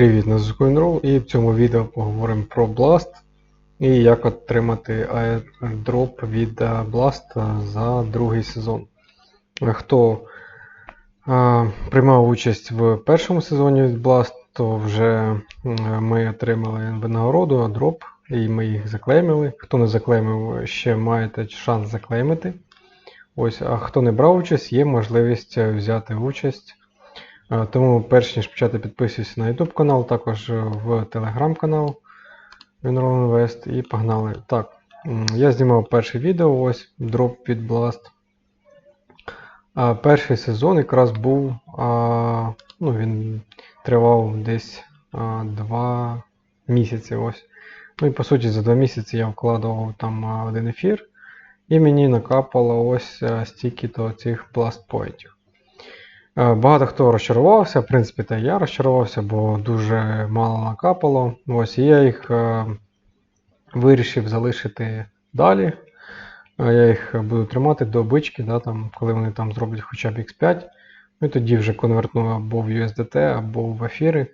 Привіт, на зв'язку Enroll і в цьому відео поговоримо про Blast і як отримати airdrop від е, Blast за другий сезон. Хто е, приймав участь в першому сезоні від Blast, то вже ми отримали винагороду, дроп, і ми їх заклеймили. Хто не заклеймив, ще маєте шанс заклеймити. Ось, а хто не брав участь, є можливість е, взяти участь. Е, Тому перш ніж почати підписуйся на YouTube канал, також е, в Telegram канал Winroll Invest і погнали. Так, я знімав перше відео, ось дроп від Blast. Перший сезон якраз був, ну він тривав десь а, 2 місяці. ось. Ну і по суті за 2 місяці я вкладував там один ефір, і мені накапало ось стільки до цих Pointів. Е, Багато хто розчарувався, в принципі, та я розчарувався, бо дуже мало накапало. Ось і я їх е, вирішив залишити далі. Е, Я їх буду тримати до бички, да, там, коли вони там зроблять хоча б X5. Ну і тоді вже конвертну або в USDT, або в ефіри.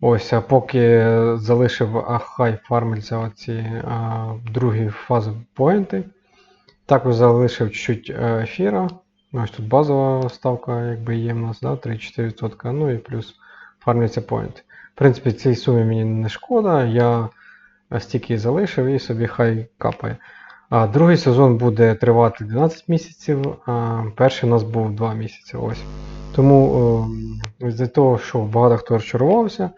Ось, а поки залишив Ахай фармиться оці а, другі фази поінти. Також залишив чуть-чуть ефіра. Ну, Ось тут базова ставка, якби є в нас, да, 3-4%, ну і плюс фармляться point. В принципі, цій сумі мені не шкода, я стільки залишив і собі хай капає. А другий сезон буде тривати 12 місяців, а перший у нас був 2 місяці. Ось. Тому е, з-за того, що багато хто розчарувався,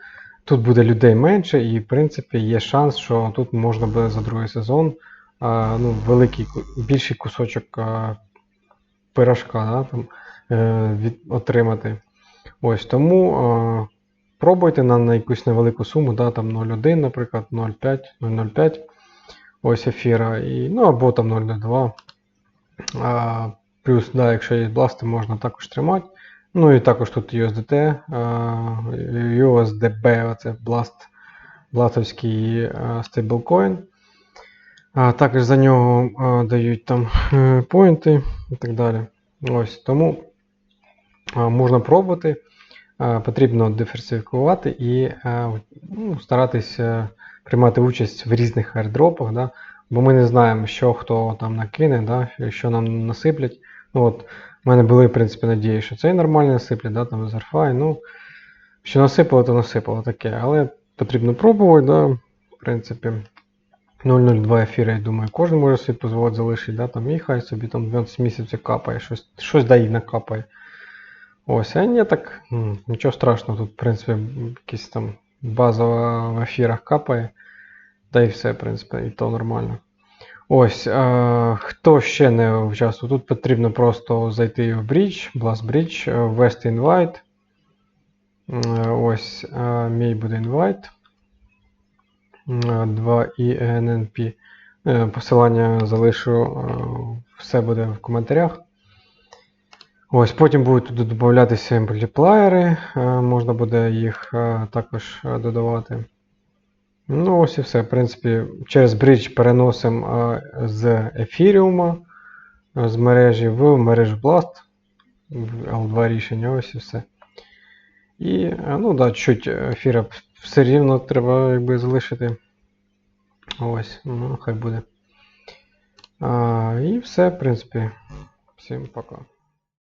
тут буде людей менше, і в принципі є шанс, що тут можна буде за другий сезон а, ну, великий, більший кусочок а, пирожка да, там, е, від, отримати. Ось тому е, пробуйте на, на якусь невелику суму, да, там 0,1, наприклад, 0,5, 0,05 ось ефіра, і, ну або там 0,2. А, плюс, да, якщо є бласти, можна також тримати. Ну і також тут USDT, а, USDB, оце Blast, бластовський стейблкоін. А, також за нього а, дають там е, поінти і так далі. Ось тому можна пробувати. Потрібно диверсифікувати і ну, старатися приймати участь в різних airdropах, да? бо ми не знаємо, що хто там накине, да? що нам насиплять. Ну, от, у мене були, в принципі, надії, що це нормально насиплять, да? там з ну, що насипало, то насипало таке. Але потрібно пробувати, да? в принципі. 0,02 ефіра, я думаю, кожен може собі дозволити залишити, да, там, і хай собі там 12 місяців капає, щось, щось да накапає. Ось, а ні, так, нічого страшного, тут, в принципі, якісь там базова в ефірах капає. Да і все, в принципі, і то нормально. Ось, е, хто ще не участвував, тут потрібно просто зайти в Bridge, Blast Bridge, ввести. Е, Ось, е, мій буде invite. 2 і NNP. Е, Посилання залишу, е, все буде в коментарях. Ось, потім будуть туди додатися мультиплеєри, е, можна буде їх також додавати. Ну, ось і все. В принципі, через Bridge переносимо з ефіріума з мережі в мережу Blast. В L2 рішення, ось і все. І, ну да, чуть ефіра все рівно треба якби залишити. Ось, ну, хай буде. А, і все, в принципі. Всім пока.